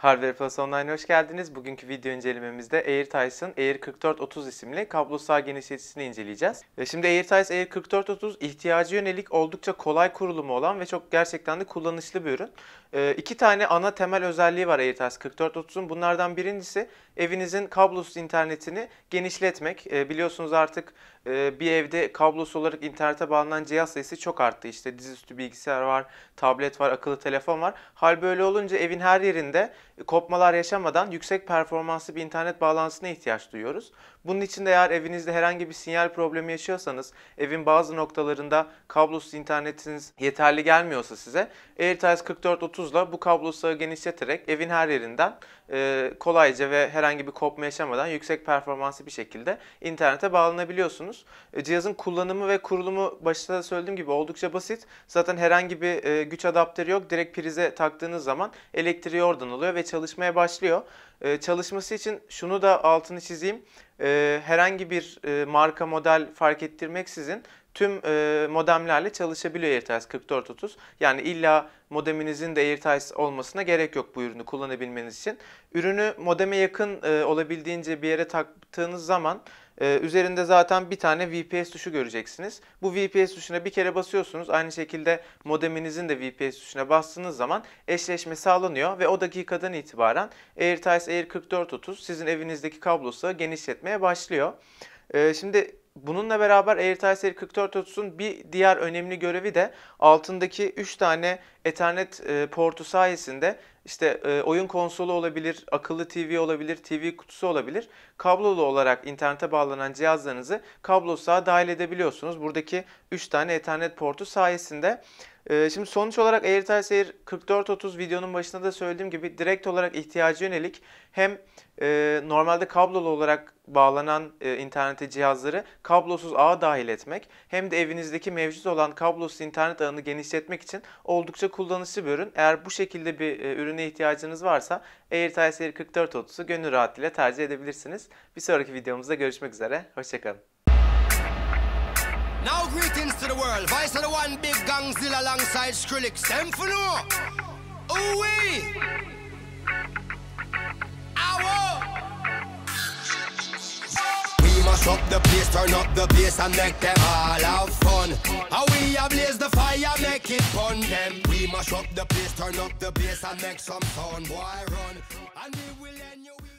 Hardware Plus Online'a hoş geldiniz. Bugünkü video incelememizde AirTice'ın Air4430 isimli kablosuz ağ genişleticisini inceleyeceğiz. Şimdi AirTice Air4430 ihtiyacı yönelik oldukça kolay kurulumu olan ve çok gerçekten de kullanışlı bir ürün. Ee, iki tane ana temel özelliği var AirTice 4430'un. Bunlardan birincisi evinizin kablosuz internetini genişletmek. Ee, biliyorsunuz artık e, bir evde kablosuz olarak internete bağlanan cihaz sayısı çok arttı. İşte dizüstü bilgisayar var, tablet var, akıllı telefon var. Hal böyle olunca evin her yerinde kopmalar yaşamadan yüksek performanslı bir internet bağlantısına ihtiyaç duyuyoruz. Bunun için de eğer evinizde herhangi bir sinyal problemi yaşıyorsanız, evin bazı noktalarında kablosuz internetiniz yeterli gelmiyorsa size AirTiles 4430 ile bu kablosuz ağı genişleterek evin her yerinden e, kolayca ve herhangi bir kopma yaşamadan yüksek performanslı bir şekilde internete bağlanabiliyorsunuz. E, cihazın kullanımı ve kurulumu başta da söylediğim gibi oldukça basit. Zaten herhangi bir e, güç adaptörü yok. Direkt prize taktığınız zaman elektriği oradan alıyor ve çalışmaya başlıyor. E, çalışması için şunu da altını çizeyim. E, herhangi bir e, marka model fark ettirmeksizin tüm e, modemlerle çalışabiliyor AirTiles 4430. Yani illa modeminizin de AirTiles olmasına gerek yok bu ürünü kullanabilmeniz için. Ürünü modeme yakın e, olabildiğince bir yere taktığınız zaman ee, üzerinde zaten bir tane VPS tuşu göreceksiniz. Bu VPS tuşuna bir kere basıyorsunuz. Aynı şekilde modeminizin de VPS tuşuna bastığınız zaman eşleşme sağlanıyor ve o dakikadan itibaren AirTiles Air 4430 sizin evinizdeki kablosu genişletmeye başlıyor. Ee, şimdi Bununla beraber AirTiles Air 4430'un bir diğer önemli görevi de altındaki 3 tane Ethernet e, portu sayesinde işte e, oyun konsolu olabilir, akıllı TV olabilir, TV kutusu olabilir. Kablolu olarak internete bağlanan cihazlarınızı kablosuğa dahil edebiliyorsunuz. Buradaki 3 tane Ethernet portu sayesinde. E, şimdi sonuç olarak AirTiles Air 4430 videonun başında da söylediğim gibi direkt olarak ihtiyacı yönelik hem e, normalde kablolu olarak bağlanan e, internete cihazları kablosuz ağa dahil etmek hem de evinizdeki mevcut olan kablosuz internet ağını genişletmek için oldukça kullanışlı bir ürün. Eğer bu şekilde bir e, ürüne ihtiyacınız varsa AirTiles Air 4430'u gönül rahatlığıyla tercih edebilirsiniz. Bir sonraki videomuzda görüşmek üzere. Hoşçakalın. Now greetings to the world. Vice of the one big gangzilla alongside Skrillex. Them. Ooh wee. mash up the place, turn up the bass and make them all have fun. How we blaze the fire, make it fun. Them we mash up the place, turn up the bass and make some sound. Boy, run, and we will end you.